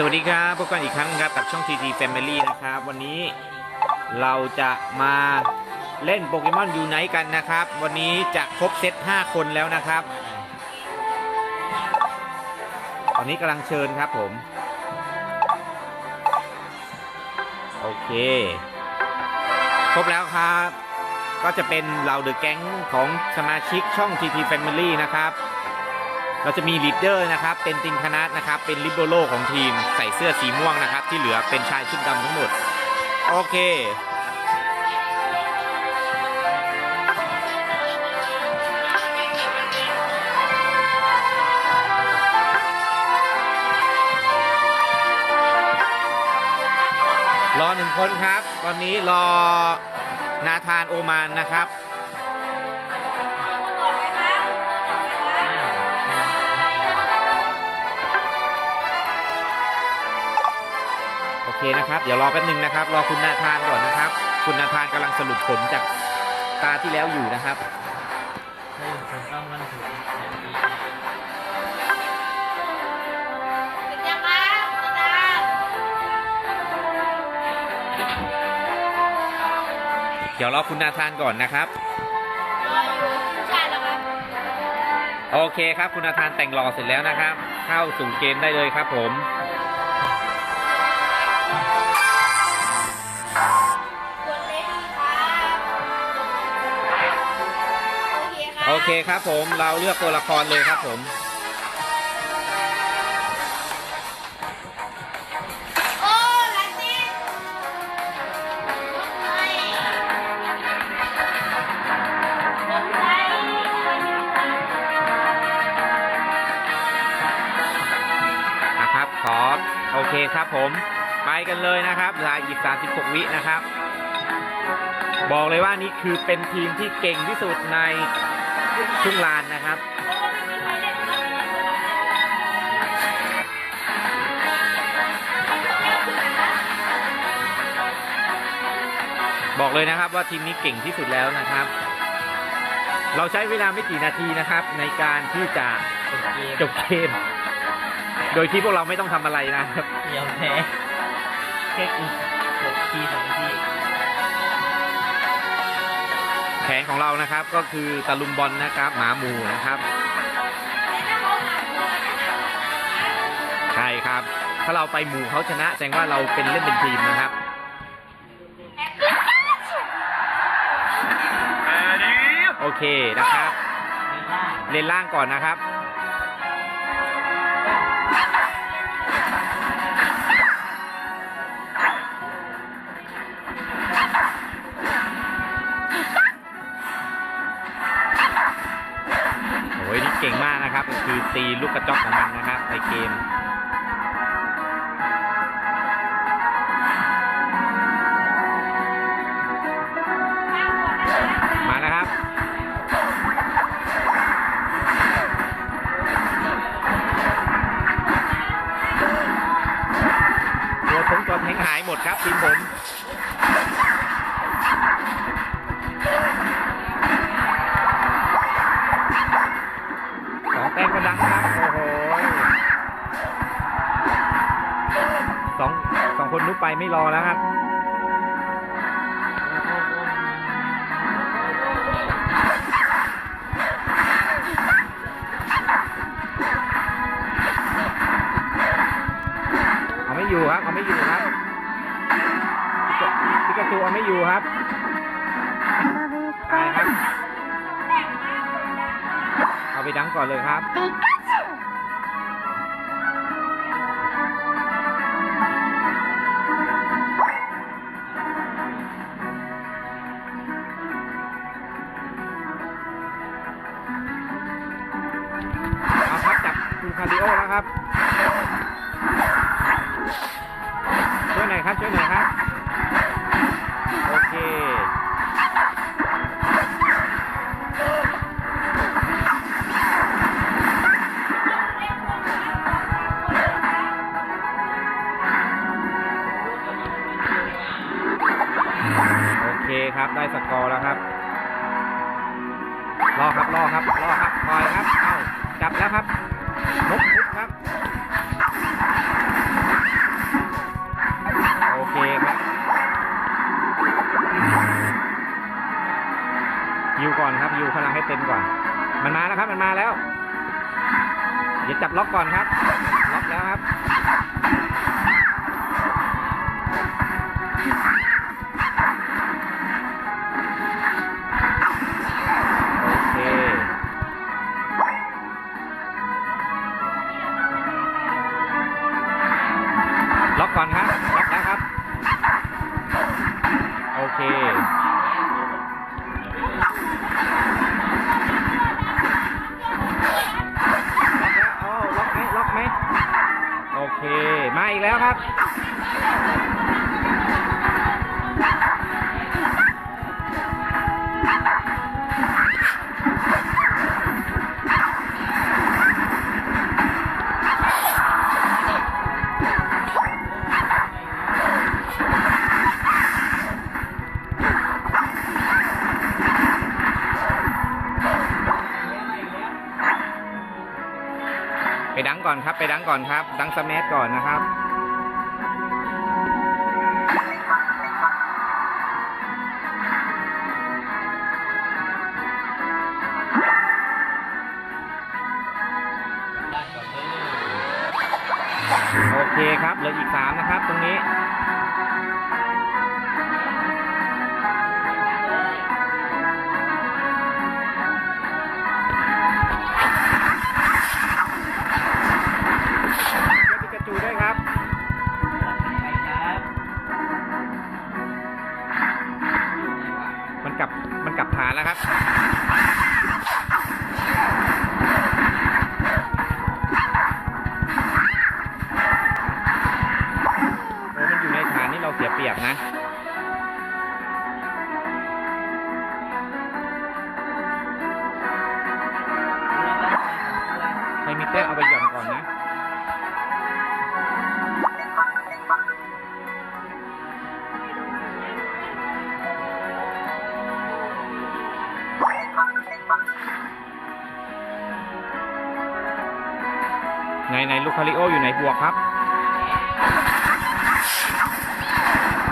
สวัสดีครับพบกันอีกครั้งครับกับช่อง TT Family นะครับ วันนี้เราจะมาเล่นโปเกมอนยูไนต์กันนะครับ วันนี้จะครบเซต 5 คนแล้วนะครับ ตอนนี้กำลังเชิญครับผม โอเค ครบแล้วครับ ก็จะเป็นเราเดอะแก๊งของสมาชิกช่อง TT Family นะครับ เราจะมีลีดเดอร์นะครับ เป็นตินคณะนะครับ เป็นลิเบโรของทีมใส่เสื้อสีม่วงนะครับ ที่เหลือเป็นชายชุดดำทั้งหมด โอเครอหนึ่งคนครับ ตอนนี้รอนาธานโอมานนะครับ เคนะครับ เดี๋ยวรอแป๊บนึงนะครับ รอคุณนาธานก่อนนะครับ คุณนาธานกำลังสรุปผลจากตาที่แล้วอยู่นะครับให้ผมต้องมันถูกเดี๋ยวรอคุณนาธานก่อนนะครับโอเคครับคุณนาธานแต่งรอเสร็จแล้วนะครับ เข้าสู่เกมได้เลยครับผม เคครับผมเราเลือกตัวละครเลยครับผมโอ้ลันนี่ไม่ผมใจนะครับขอโอเคครับผมไปกันเลยนะครับเหลืออีก36 วินะครับ บอกเลยว่านี่คือเป็นทีมที่เก่งที่สุดใน ทุ่งลานนะครับ บอกเลยนะครับว่าทีมนี้เก่งที่สุดแล้วนะครับ เราใช้เวลาไม่กี่นาทีนะครับ ในการที่จะจบเกม โดยที่พวกเราไม่ต้องทำอะไรนะครับยอมแพ้แค่อีกหกทีสองที ผนของเรานะครับก็คือตะลุมบอลนะครับ หมาหมูนะครับใช่ครับ ถ้าเราไปหมู่เขาชนะแสดงว่าเราเป็นเล่นเป็นทีมนะครับโอเคนะครับไม่ได้เล่นล่างก่อนนะครับ เก่งมากนะครับ คือตีลูกกระจอกของมันนะครับในเกม สองสองคนนุกไปไม่รอแล้วครับเอาไม่อยู่ครับเอาไม่อยู่ครับพิกาจูเอาไม่อยู่ครับตายครับ เอาไปดังก่อนเลยครับ คาร์ดิโอนะครับ ช่วยหน่อยครับ ช่วยหน่อยครับ ยิวก่อนครับยิวพลังให้เต็มก่อน มันมาแล้วครับมันมาแล้ว เดี๋ยวจับล็อกก่อนครับ ล็อกแล้วครับ ก่อนครับ ไปดังก่อนครับ ดังสมัก่อนนะครับโอเคครับเหลืออีกสามนะครับ ตรงนี้ มันกลับฐานแล้วครับ ในในลูคาริโออยู่ไหนบวกครับ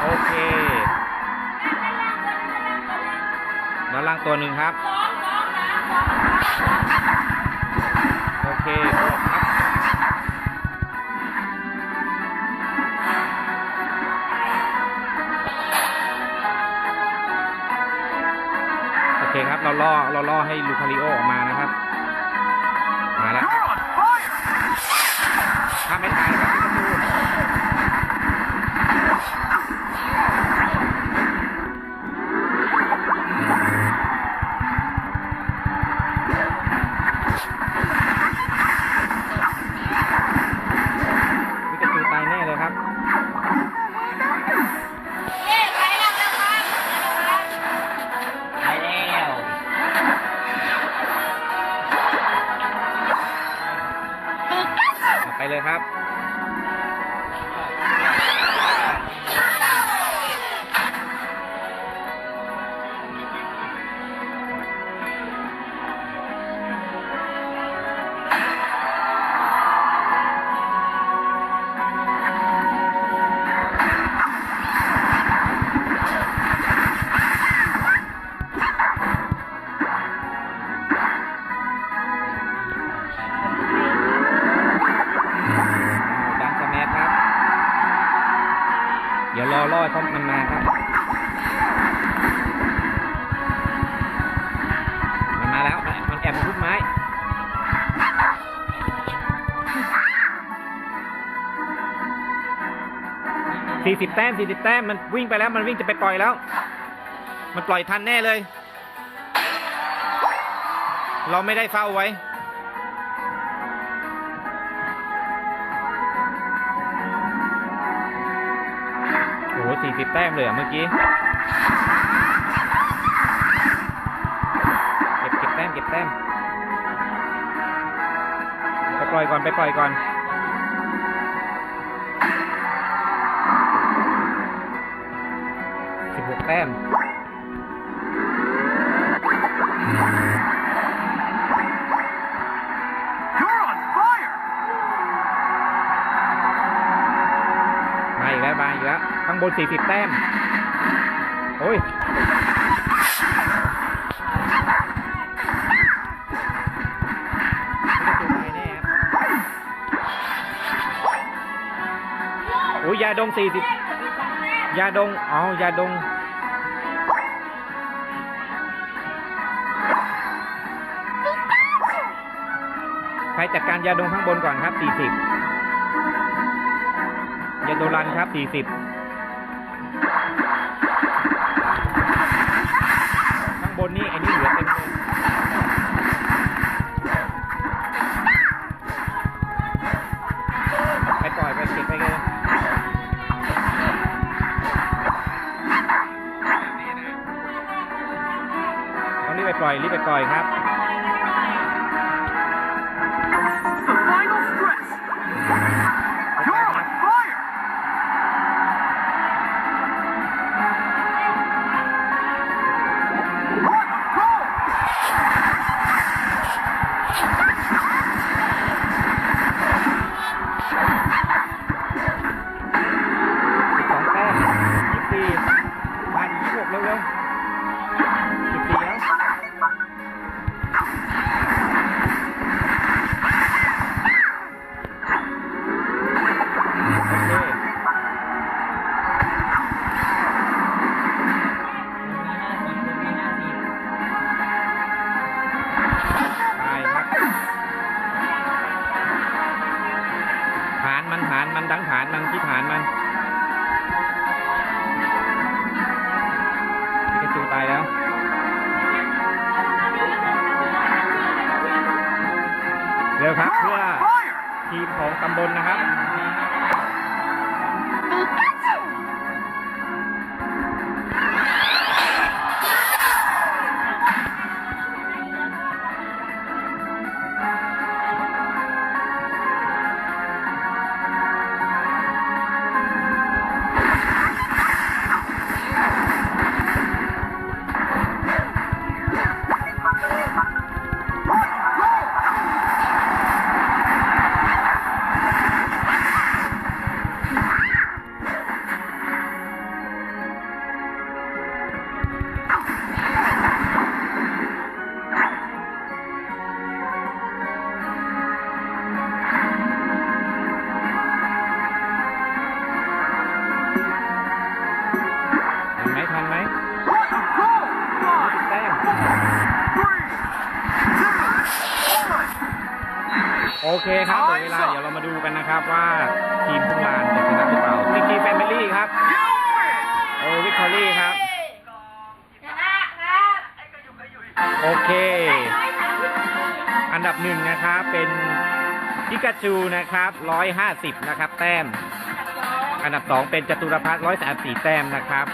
โอเคด้านล่างตัวหนึ่งครับ โอเคบวกครับโอเคครับ เราล่อเราล่อให้ลูคาริโอออกมานะครับ ถ้ สี่สิบแต้มสี่สิบแต้มมันวิ่งไปแล้วมันวิ่งจะไปปล่อยแล้ว มันปล่อยทันแน่เลย เราไม่ได้เฝ้าไว้โอ้โหสี่สิบแต้มเลยอะเมื่อกี้เก็บเก็บแต้มเก็บแต้มไปปล่อยก่อนไปปล่อยก่อน กแต้มแล้วมาอีกแล้วข้างบน 40 แต้ม โอ้ยโอ้ยยาดง 40 ยาดงอ๋อยาดง รจัดการยาดมข้างบนก่อนครับ 40 ยาโดรันครับ 40 ตำบลนะครับ อเคครับเดี๋ยวเวลาเดี๋ยวเรามาดูกันนะครับว่าทีมทุ่งลานจะชนะหรือเปล่าทีมแฟมิลี่ครับ You win! โอ้วิกตอรี่ครับ ชนะครับโอเคร้อยสามสิบสี่อันดับหนึ่งนะครับเป็นพิกาจูนะครับร้อยห้าสิบนะครับ แต้ม อันดับสองเป็นจตุรพัฒน์ร้อยสามสี่แต้มนะครับ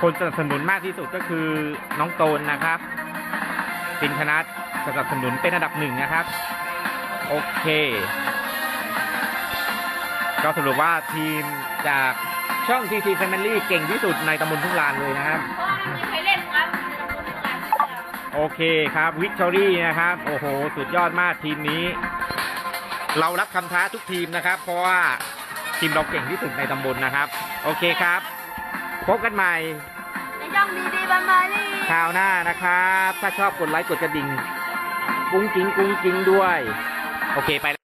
คนสนับสนุนมากที่สุดก็คือน้องโตนนะครับ ปินธนัทสนับสนุนเป็นอันดับหนึ่งนะครับ โอเค ก็สรุปว่าทีมจากช่อง TT Family เก่งที่สุดในตำบลทุ่งลานเลยนะครับ เพราะว่าไม่มีใครเล่นครับโอเคครับวิกตอรี่นะครับ โอ้โห สุดยอดมากทีมนี้ เรารับคำท้าทุกทีมนะครับ เพราะว่าทีมเราเก่งที่สุดในตำบลนะครับ โอเคครับ พบกันใหม่ ในช่องดีดีบันมาลี คราวหน้านะครับ ถ้าชอบกดไลค์กดกระดิ่งกุ้งกิ้งกุ้งกิ้งด้วย โอเคไป